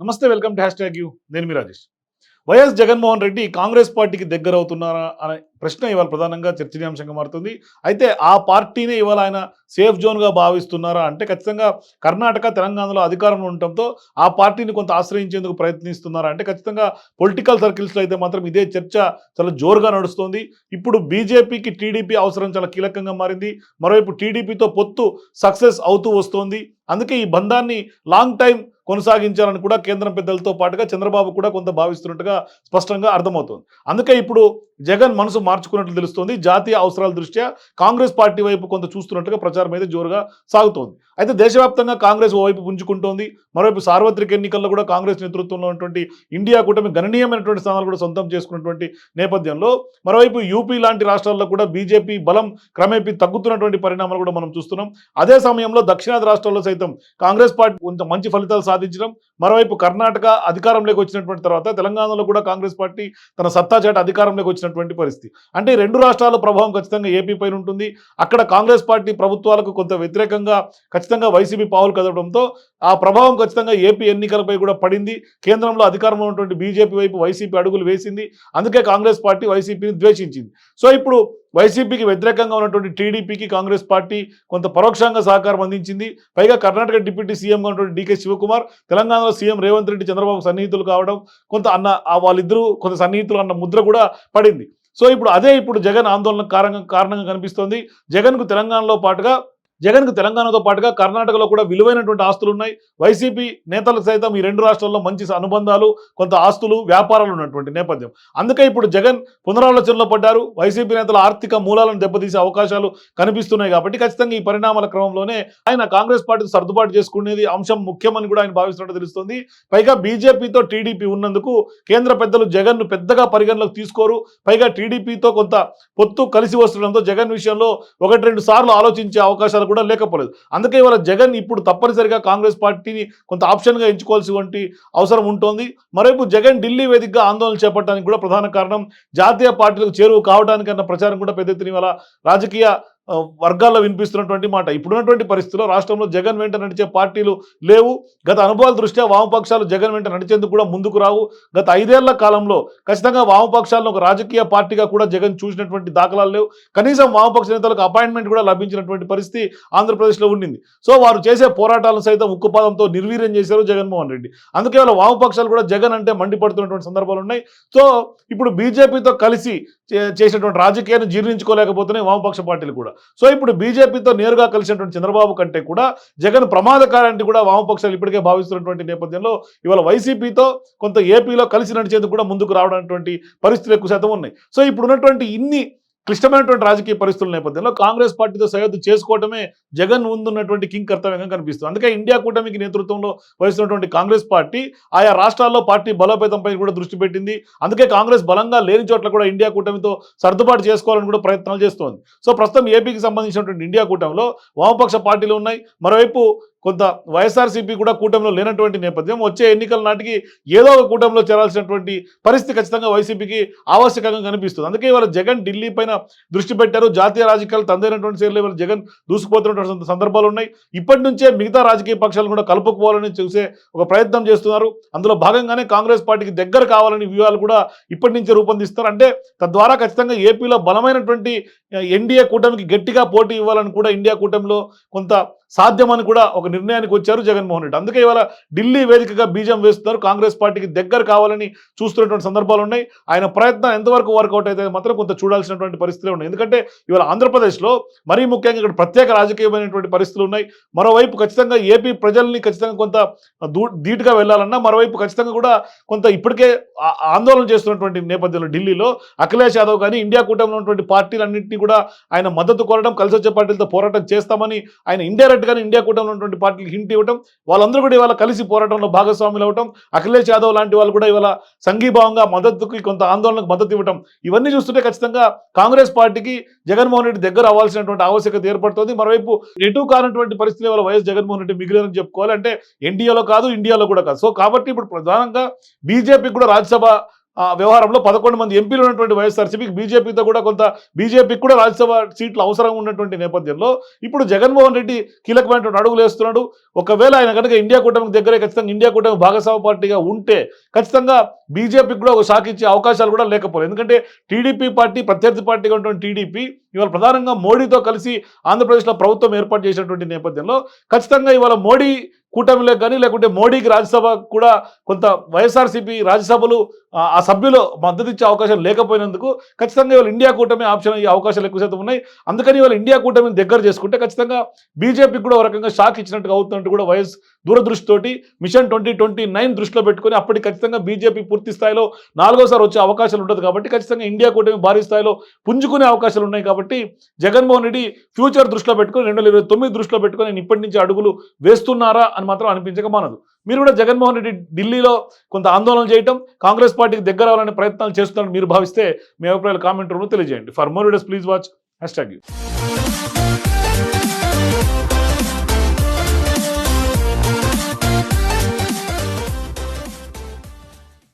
నమస్తే welcome to hash tag U. నేను మీ రాజేష్. వైఎస్ జగన్మోహన్ రెడ్డి కాంగ్రెస్ పార్టీకి దగ్గర అవుతున్నారా అనే ప్రశ్న ఇవాళ ప్రధానంగా చర్చనీయాంశంగా మారుతుంది. అయితే ఆ పార్టీని ఇవాళ ఆయన సేఫ్ జోన్గా భావిస్తున్నారా అంటే ఖచ్చితంగా కర్ణాటక తెలంగాణలో అధికారంలో ఉండటంతో ఆ పార్టీని కొంత ఆశ్రయించేందుకు ప్రయత్నిస్తున్నారా అంటే ఖచ్చితంగా పొలిటికల్ సర్కిల్స్లో అయితే మాత్రం ఇదే చర్చ చాలా జోరుగా నడుస్తోంది. ఇప్పుడు బీజేపీకి టీడీపీ అవసరం చాలా కీలకంగా మారింది. మరోవైపు టీడీపీతో పొత్తు సక్సెస్ అవుతూ వస్తోంది. అందుకే ఈ బంధాన్ని లాంగ్ టైం కొనసాగించాలని కూడా కేంద్రం పెద్దలతో పాటుగా చంద్రబాబు కూడా కొంత భావిస్తున్నట్టుగా స్పష్టంగా అర్థమవుతుంది. అందుకే ఇప్పుడు జగన్ మనసు మార్చుకున్నట్లు తెలుస్తోంది. జాతీయ అవసరాల దృష్ట్యా కాంగ్రెస్ పార్టీ వైపు కొంత చూస్తున్నట్టుగా ప్రచారం అయితే జోరుగా సాగుతోంది. అయితే దేశవ్యాప్తంగా కాంగ్రెస్ ఓవైపు పుంజుకుంటోంది. మరోవైపు సార్వత్రిక ఎన్నికల్లో కూడా కాంగ్రెస్ నేతృత్వంలో ఉన్నటువంటి ఇండియా కూటమి గణనీయమైనటువంటి స్థానాలు కూడా సొంతం చేసుకున్నటువంటి నేపథ్యంలో మరోవైపు యూపీ లాంటి రాష్ట్రాల్లో కూడా బీజేపీ బలం క్రమేపీ తగ్గుతున్నటువంటి పరిణామాలు కూడా మనం చూస్తున్నాం. అదే సమయంలో దక్షిణాది రాష్ట్రాల్లో సైతం కాంగ్రెస్ పార్టీ కొంత మంచి ఫలితాలు సాధించడం మరోవైపు కర్ణాటక అధికారంలోకి వచ్చినటువంటి తర్వాత తెలంగాణలో కూడా కాంగ్రెస్ పార్టీ తన సత్తా చేట అధికారంలోకి వచ్చినటువంటి పరిస్థితి. అంటే రెండు రాష్ట్రాల ప్రభావం ఖచ్చితంగా ఏపీ పైన ఉంటుంది. అక్కడ కాంగ్రెస్ పార్టీ ప్రభుత్వాలకు కొంత వ్యతిరేకంగా ఖచ్చితంగా వైసీపీ పావులు కదవడంతో ఆ ప్రభావం ఖచ్చితంగా ఏపీ ఎన్నికలపై కూడా పడింది. కేంద్రంలో అధికారంలో ఉన్నటువంటి బీజేపీ వైపు వైసీపీ అడుగులు వేసింది. అందుకే కాంగ్రెస్ పార్టీ వైసీపీని ద్వేషించింది. సో ఇప్పుడు వైసీపీకి వ్యతిరేకంగా ఉన్నటువంటి టీడీపీకి కాంగ్రెస్ పార్టీ కొంత పరోక్షంగా సహకారం అందించింది. పైగా కర్ణాటక డిప్యూటీ సీఎంగా ఉన్నటువంటి డీకే శివకుమార్ తెలంగాణలో సీఎం రేవంత్ రెడ్డి చంద్రబాబు సన్నిహితులు కావడం కొంత అన్న వాళ్ళిద్దరూ కొంత సన్నిహితులు అన్న ముద్ర కూడా పడింది. సో ఇప్పుడు అదే ఇప్పుడు జగన్ ఆందోళన కారణంగా కారణంగా కనిపిస్తోంది. జగన్కు తెలంగాణలో పాటుగా జగన్కు తెలంగాణతో పాటుగా కర్ణాటకలో కూడా విలువైనటువంటి ఆస్తులు ఉన్నాయి. వైసీపీ నేతలకు సైతం ఈ రెండు రాష్ట్రాల్లో మంచి అనుబంధాలు కొంత ఆస్తులు వ్యాపారాలు ఉన్నటువంటి నేపథ్యం. అందుకే ఇప్పుడు జగన్ పునరాలోచనలో పడ్డారు. వైసీపీ నేతల ఆర్థిక మూలాలను దెబ్బతీసే అవకాశాలు కనిపిస్తున్నాయి కాబట్టి ఖచ్చితంగా ఈ పరిణామాల క్రమంలోనే ఆయన కాంగ్రెస్ పార్టీతో సర్దుబాటు చేసుకునేది అంశం ముఖ్యమని కూడా ఆయన భావిస్తున్నట్టు తెలుస్తుంది. పైగా బీజేపీతో టీడీపీ ఉన్నందుకు కేంద్ర పెద్దలు జగన్ను పెద్దగా పరిగణలోకి తీసుకోరు. పైగా టీడీపీతో కొంత పొత్తు కలిసి వస్తుండడంతో జగన్ విషయంలో ఒకటి రెండు సార్లు ఆలోచించే అవకాశాలు కూడా లేకపోలేదు. అందుకే ఇవాళ జగన్ ఇప్పుడు తప్పనిసరిగా కాంగ్రెస్ పార్టీని కొంత ఆప్షన్గా ఎంచుకోవాల్సి అవసరం ఉంటుంది. మరోవైపు జగన్ ఢిల్లీ వేదికగా ఆందోళన చేపట్టడానికి కూడా ప్రధాన కారణం జాతీయ పార్టీలకు చేరువు కావడానికన్న ప్రచారం కూడా పెద్ద ఎత్తున ఇవాళ రాజకీయ వర్గాల్లో వినిపిస్తున్నటువంటి మాట. ఇప్పుడున్నటువంటి పరిస్థితుల్లో రాష్ట్రంలో జగన్ వెంట నడిచే పార్టీలు లేవు. గత అనుభవాల దృష్ట్యా వామపక్షాలు జగన్ వెంట నడిచేందుకు కూడా ముందుకు రావు. గత ఐదేళ్ళ కాలంలో ఖచ్చితంగా వామపక్షాలను ఒక రాజకీయ పార్టీగా కూడా జగన్ చూసినటువంటి దాఖలాలు లేవు. కనీసం వామపక్ష నేతలకు అపాయింట్మెంట్ కూడా లభించినటువంటి పరిస్థితి ఆంధ్రప్రదేశ్లో ఉండింది. సో వారు చేసే పోరాటాలను సైతం ఉక్కుపాదంతో నిర్వీర్యం చేశారు జగన్మోహన్ రెడ్డి. అందుకే వాళ్ళ వామపక్షాలు కూడా జగన్ అంటే మండిపడుతున్నటువంటి సందర్భాలు ఉన్నాయి. సో ఇప్పుడు బీజేపీతో కలిసి చే- చేసినటువంటి రాజకీయాన్ని జీర్ణించుకోలేకపోతున్నాయి వామపక్ష పార్టీలు కూడా. సో ఇప్పుడు బీజేపీతో నేరుగా కలిసినటువంటి చంద్రబాబు కంటే కూడా జగన్ ప్రమాదకారాన్ని కూడా వామపక్షాలు ఇప్పటికే భావిస్తున్నటువంటి నేపథ్యంలో ఇవాళ వైసీపీతో కొంత ఏపీలో కలిసి నడిచేందుకు కూడా ముందుకు రావడానికి పరిస్థితులు ఎక్కువ శాతం ఉన్నాయి. సో ఇప్పుడు ఉన్నటువంటి ఇన్ని క్లిష్టమైనటువంటి రాజకీయ పరిస్థితుల నేపథ్యంలో కాంగ్రెస్ పార్టీతో సయోధ్య చేసుకోవటమే జగన్ ముందున్నటువంటి కింగ్ కర్తవ్యంగా కనిపిస్తుంది. అందుకే ఇండియా కూటమికి నేతృత్వంలో వహిస్తున్నటువంటి కాంగ్రెస్ పార్టీ ఆయా రాష్ట్రాల్లో పార్టీ బలోపేతంపై కూడా దృష్టి పెట్టింది. అందుకే కాంగ్రెస్ బలంగా లేని చోట్ల కూడా ఇండియా కూటమితో సర్దుబాటు చేసుకోవాలని కూడా ప్రయత్నాలు చేస్తోంది. సో ప్రస్తుతం ఏపీకి సంబంధించినటువంటి ఇండియా కూటమిలో వామపక్ష పార్టీలు ఉన్నాయి. మరోవైపు కొంత వైఎస్ఆర్సీపీ కూడా కూటమిలో లేనటువంటి నేపథ్యం. వచ్చే ఎన్నికల నాటికి ఏదో ఒక కూటమిలో చేరాల్సినటువంటి పరిస్థితి ఖచ్చితంగా వైసీపీకి ఆవశ్యకంగా కనిపిస్తుంది. అందుకే ఇవాళ జగన్ ఢిల్లీ పైన దృష్టి పెట్టారు. జాతీయ రాజకీయాలు తందైనటువంటి సేర్లు ఇవాళ జగన్ దూసుకుపోతున్నటువంటి సందర్భాలు ఉన్నాయి. ఇప్పటి నుంచే మిగతా రాజకీయ పక్షాలను కూడా కలుపుకోవాలని చూసే ఒక ప్రయత్నం చేస్తున్నారు. అందులో భాగంగానే కాంగ్రెస్ పార్టీకి దగ్గర కావాలని వ్యూహాలు కూడా ఇప్పటి నుంచే రూపొందిస్తారు అంటే తద్వారా ఖచ్చితంగా ఏపీలో బలమైనటువంటి ఎన్డీఏ కూటమికి గట్టిగా పోటీ ఇవ్వాలని కూడా ఇండియా కూటమిలో కొంత సాధ్యమని కూడా ఒక నిర్ణయానికి వచ్చారు జగన్మోహన్ రెడ్డి. అందుకే ఇవాళ ఢిల్లీ వేదికగా బీజం వేస్తున్నారు. కాంగ్రెస్ పార్టీకి దగ్గర కావాలని చూస్తున్నటువంటి సందర్భాలు ఉన్నాయి. ఆయన ప్రయత్నం ఎంతవరకు వర్కౌట్ అయితే మాత్రం కొంత చూడాల్సినటువంటి పరిస్థితులు ఉన్నాయి. ఎందుకంటే ఇవాళ ఆంధ్రప్రదేశ్లో మరీ ముఖ్యంగా ఇక్కడ ప్రత్యేక రాజకీయమైనటువంటి పరిస్థితులు ఉన్నాయి. మరోవైపు ఖచ్చితంగా ఏపీ ప్రజల్ని ఖచ్చితంగా కొంత దూ ధీటుగా వెళ్ళాలన్నా మరోవైపు ఖచ్చితంగా కూడా కొంత ఇప్పటికే ఆ- ఆందోళన చేస్తున్నటువంటి నేపథ్యంలో ఢిల్లీలో అఖిలేష్ యాదవ్ కానీ ఇండియా కూటమిలో ఉన్నటువంటి పార్టీలన్నింటినీ కూడా ఆయన మద్దతు కోరడం కలిసి వచ్చే పార్టీలతో పోరాటం చేస్తామని ఆయన ఇండైరెక్ట్ గానే ఇండియా కూటమిలో ఉన్నటువంటి పార్టీలకు హింట్ ఇవ్వడం వాళ్ళందరూ కూడా ఇవాళ కలిసి పోరాటంలో భాగస్వాములు అవటం అఖిలేష్ యాదవ్ లాంటి వాళ్ళు కూడా ఇవాళ సంఘీభావంగా మద్దతుకి కొంత ఆందోళనకు మద్దతు ఇవ్వటం ఇవన్నీ చూస్తుంటే ఖచ్చితంగా కాంగ్రెస్ పార్టీకి జగన్మోహన్ రెడ్డి దగ్గర అవ్వాల్సినటువంటి ఆవశ్యకత ఏర్పడుతుంది. మరోవైపు ఎటు కానటువంటి పరిస్థితి వల్ల వైఎస్ జగన్మోహన్ రెడ్డి మిగిలినని చెప్పుకోవాలి. అంటే ఎన్డీఏలో కాదు ఇండియాలో కూడా కాదు. సో కాబట్టి ఇప్పుడు ప్రధానంగా బీజేపీ కూడా రాజ్యసభ వ్యవహారంలో పదకొండు మంది ఎంపీలు ఉన్నటువంటి వైఎస్ఆర్సీపీకి బీజేపీతో కూడా కొంత బీజేపీకి కూడా రాజ్యసభ సీట్లు అవసరం ఉన్నటువంటి నేపథ్యంలో ఇప్పుడు జగన్మోహన్ రెడ్డి కీలకమైనటువంటి అడుగులు వేస్తున్నాడు. ఒకవేళ ఆయన కనుక ఇండియా కూటమికి దగ్గరే ఖచ్చితంగా ఇండియా కూటమి భాగస్వామ్య పార్టీగా ఉంటే ఖచ్చితంగా బీజేపీకి కూడా ఒక షాక్ ఇచ్చే అవకాశాలు కూడా లేకపోలేదు. ఎందుకంటే టీడీపీ పార్టీ ప్రత్యర్థి పార్టీగా ఉన్నటువంటి టీడీపీ ఇవాళ ప్రధానంగా మోడీతో కలిసి ఆంధ్రప్రదేశ్లో ప్రభుత్వం ఏర్పాటు చేసినటువంటి నేపథ్యంలో ఖచ్చితంగా ఇవాళ మోడీ కూటమిలో కానీ లేకుంటే మోడీకి రాజ్యసభ కూడా కొంత వైఎస్ఆర్సీపీ రాజ్యసభలు ఆ ఆ సభ్యులు మద్దతు ఇచ్చే అవకాశం లేకపోయినందుకు ఖచ్చితంగా ఇవాళ ఇండియా కూటమి ఆప్షన్ అయ్యే అవకాశాలు ఎక్కువ శాతం ఉన్నాయి. అందుకని ఇవాళ ఇండియా కూటమిని దగ్గర చేసుకుంటే ఖచ్చితంగా బీజేపీకి కూడా ఒక రకంగా షాక్ ఇచ్చినట్టుగా అవుతున్నట్టు కూడా వైఎస్ దూరదృష్టితోటి మిషన్ ట్వంటీ ట్వంటీ నైన్ దృష్టిలో పెట్టుకొని అప్పటికి ఖచ్చితంగా బీజేపీ పూర్తి స్థాయిలో నాలుగోసారి వచ్చే అవకాశాలు ఉంటుంది కాబట్టి ఖచ్చితంగా ఇండియా కూటమి భారీ స్థాయిలో పుంజుకునే అవకాశాలు ఉన్నాయి కాబట్టి జగన్మోహన్ రెడ్డి ఫ్యూచర్ దృష్టిలో పెట్టుకొని రెండు వేల ఇరవై తొమ్మిది దృష్టిలో పెట్టుకొని నేను ఇప్పటి నుంచి అడుగులు వేస్తున్నారా అని మాత్రం అనిపించక మానదు. మీరు కూడా జగన్మోహన్ రెడ్డి ఢిల్లీలో కొంత ఆందోళన చేయటం కాంగ్రెస్ పార్టీకి దగ్గర అవ్వాలనే ప్రయత్నాలు చేస్తున్నారని మీరు భావిస్తే మీ అభిప్రాయాలు కామెంట్ రూమ్లో తెలియజేయండి. For more videos please watch hashtag U